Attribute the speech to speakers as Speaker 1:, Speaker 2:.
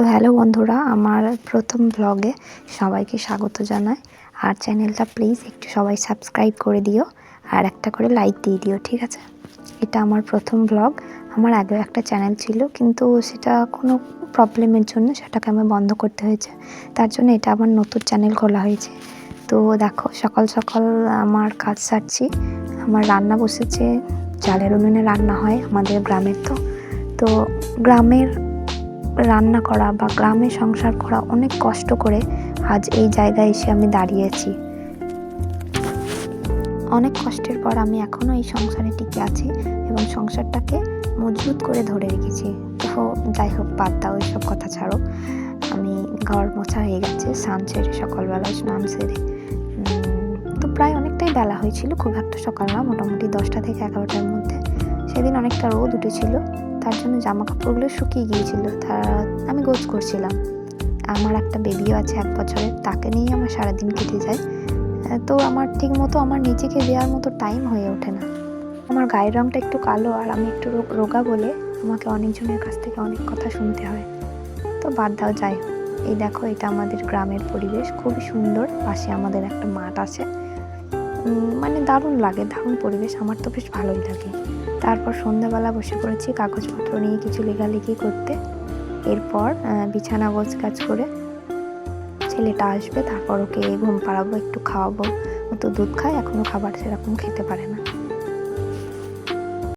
Speaker 1: তো হ্যালো বন্ধুরা, আমার প্রথম ব্লগে সবাইকে স্বাগত জানাই। আর চ্যানেলটা প্লিজ একটু সবাই সাবস্ক্রাইব করে দিও আর একটা করে লাইক দিয়ে দিও, ঠিক আছে? এটা আমার প্রথম ব্লগ আমার আগেও একটা চ্যানেল ছিল, কিন্তু সেটা কোনো প্রবলেমের জন্য সেটাকে আমি বন্ধ করতে হয়েছে। তার জন্য এটা আমার নতুন চ্যানেল খোলা হয়েছে। তো দেখো, সকাল সকাল আমার কাজ সারছি। আমার রান্না বসেছে, চালের উনুনে রান্না হয় আমাদের গ্রামের তো। তো গ্রামের রান্না করা বা গ্রামে সংসার করা অনেক কষ্ট করে আজ এই জায়গায় এসে আমি দাঁড়িয়েছি। অনেক কষ্টের পর আমি এখনও এই সংসারে টিকে আছি এবং সংসারটাকে মজবুত করে ধরে রেখেছি। তো যাই হোক, বাদ দাও এইসব কথা, ছাড়ো। আমি ঘর মোছা হয়ে গেছে, স্নান সেরে, সকালবেলা স্নান সেরে। তো প্রায় অনেকটাই বেলা হয়েছিল, খুব একটা সকাল না, মোটামুটি দশটা থেকে এগারোটার মধ্যে। সেদিন অনেকটা রোদ উঠেছিল, তার জন্য জামা কাপড়গুলো শুকিয়ে গিয়েছিল। তা আমি গোছ করছিলাম। আমার একটা বেবিও আছে এক বছরের, তাকে নিয়েই আমার সারাদিন কেটে যায়। তো আমার ঠিক মতো আমার নিজেকে দেওয়ার মতো টাইম হয়ে ওঠে না। আমার গায়ের রঙটা একটু কালো আর আমি একটু রোগা বলে আমাকে অনেকজনের কাছ থেকে অনেক কথা শুনতে হয়। তো বাদ দাও, যাই এই দেখো, এটা আমাদের গ্রামের পরিবেশ। খুবই সুন্দর। পাশে আমাদের একটা মাঠ আছে। মানে দারুণ লাগে, দারুণ পরিবেশ, আমার তো বেশ ভালোই লাগে। তারপর সন্ধ্যাবেলা বসে পড়েছি কাগজপত্র নিয়ে কিছু লেখালেখি করতে। এরপর বিছানা গোছ কাজ করে ছেলেটা আসবে, তারপর ওকে ঘুম পাড়াবো, একটু খাওয়াবো। ও তো দুধ খায় এখনও খাবার সেরকম খেতে পারে না।